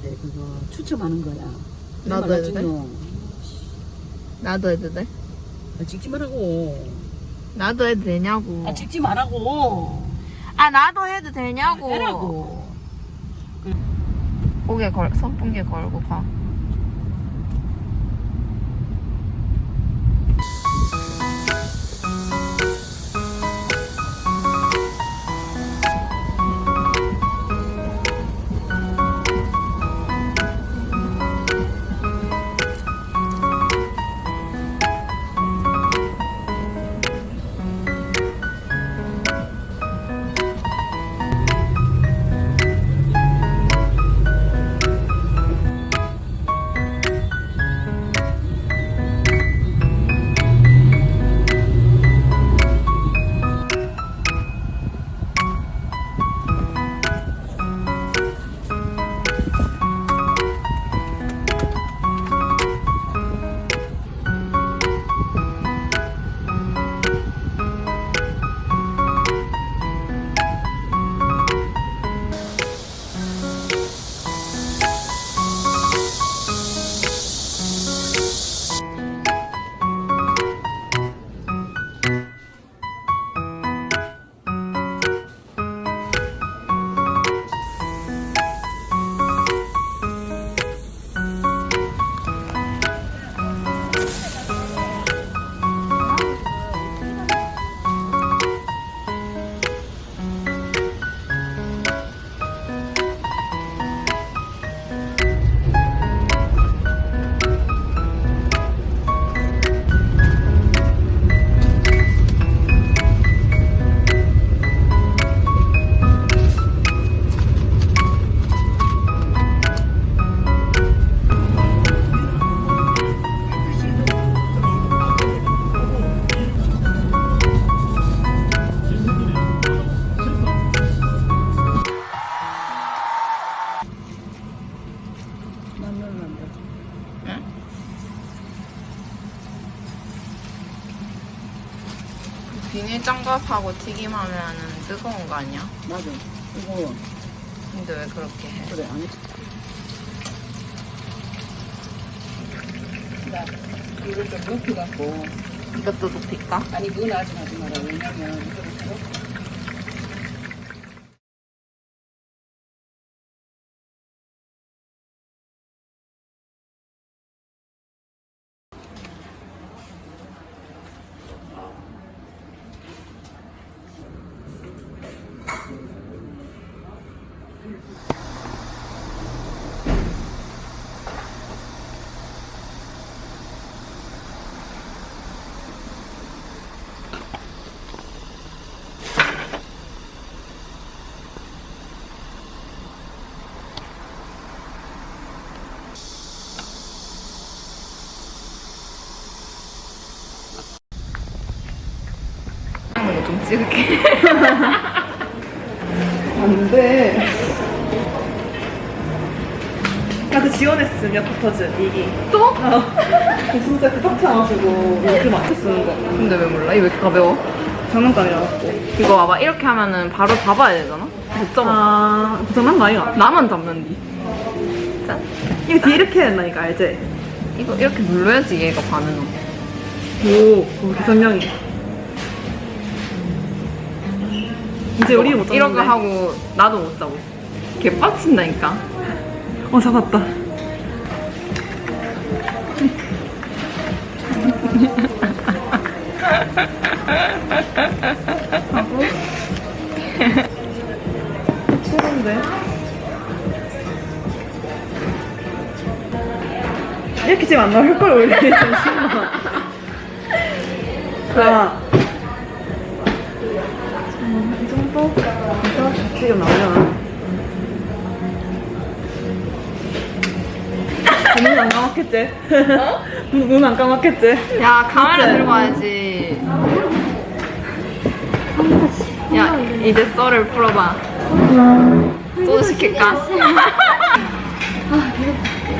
있는데 그거 추첨하는 거야. 나도 해도 돼? 나도 해도 돼? 아, 찍지 말라고. 나도 해도 되냐고. 아 찍지 말라고. 아 나도 해도 되냐고. 해라고. 고개 걸 선풍기 걸고 가. 비닐 장갑하고 튀김하면은 뜨거운 거 아니야? 맞아. 이거 근데 왜 그렇게 해? 그래 안 해. 나 이걸 좀 높이 갖고 이것도 높일까? 아니 그건 아직 하지 마라. 왜냐면 이거를 좀 이거 좀 찍을게. 안 돼. 나 그 지원했으냐, 포터즈, 이기. 또? 어. 진짜 그 빡치 않아가지고, 그 맞춰 쓰는 거. 근데 왜 몰라? 이거 왜 이렇게 가벼워? 장난감이라고. 이거 봐봐. 이렇게 하면은 바로 잡아야 되잖아? 못 잡아. 아, 그 장난감 아니야? 나만 잡는디. 짠. 이거 뒤에 이렇게 해야 된다니까, 알지? 이거 이렇게 눌러야지 얘가 반응을. 오, 그 기선명이. 이제 우리 못 잡는데. 이렇게 하고 나도 못 잡고. 개 빡친다니까. 어, 잡았다. 최고인데? 이렇게 지금 안 나올 걸 원래 잠시만. 자, 음, 이 정도 해서 지금 나오려나? 눈안 감았겠지? 눈안 감았겠지? 야 카메라. 들고 와야지. 야 이제 썰을 풀어봐. 소주 시킬까?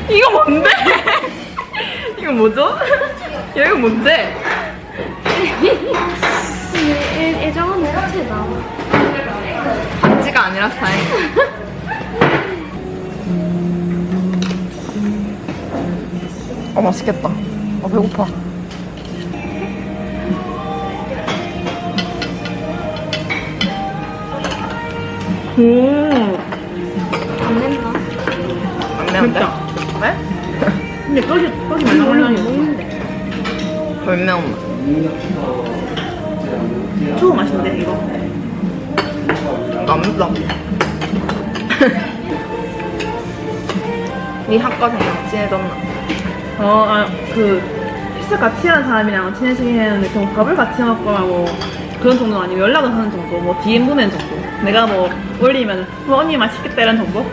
이거 뭔데? 이거 뭐죠? 야 이거 뭔데? 예정은 이렇게 나와. 반지가 아니라 다행. 아 맛있겠다. 아 배고파. 음, 안 낸다. 안 매운데? 맵다. 왜? 근데 떡이, 떡이 원래 말랑말랑해. 먹는데. 덜 매운 맛. 초우 맛인데, 이거. 안 맵다. 네 학과 생각 친해졌나? 어, 아, 그, 식사 같이 하는 사람이랑 친해지긴 했는데, 그냥 밥을 같이 먹거라고 그런 정도는 아니고, 연락을 하는 정도, 뭐, DM 보내는 정도. 내가 뭐, 올리면, 뭐, 언니 맛있겠다, 이런 정도?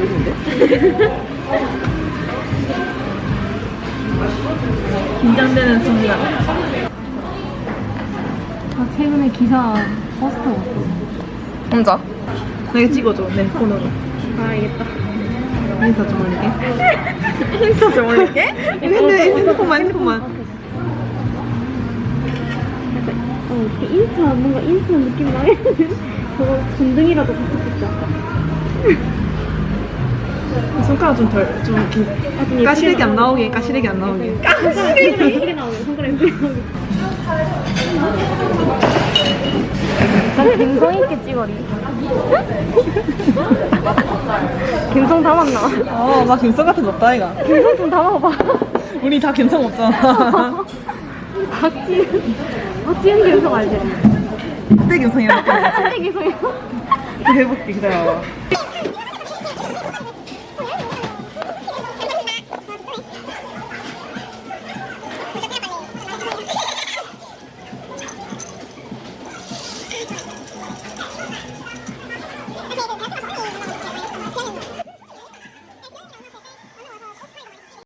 느린데? 긴장되는 순간. 아, 최근에 기사 포스터 왔어. 혼자? 내가 찍어줘, 내 폰으로. 아, 알겠다. 인사 좀 올릴게. 인사 좀 올릴게? 근데 핸드폰만, 핸드폰만. 어, 어떻게 인스타, 뭔가 인스타 느낌 나겠는데? 저거 전등이라도 갖고 싶다. 손가락 좀 덜, 좀, 이렇게 아, 좀 까시래기 안 나오게, 까시래기 안 나오게. 손가락 예쁘게 나오네, 손가락 예쁘게 나오게. 난 감성 있게 찍어리. 감성 담았나? 어, 나 김성 같은 거 없다, 이가. 감성 좀 담아봐. 우리 다 김성 없잖아. 박지은, 박지은 감성 알지? 그때 김성이라고. 그때 감성이야. 해볼게, 기다려봐.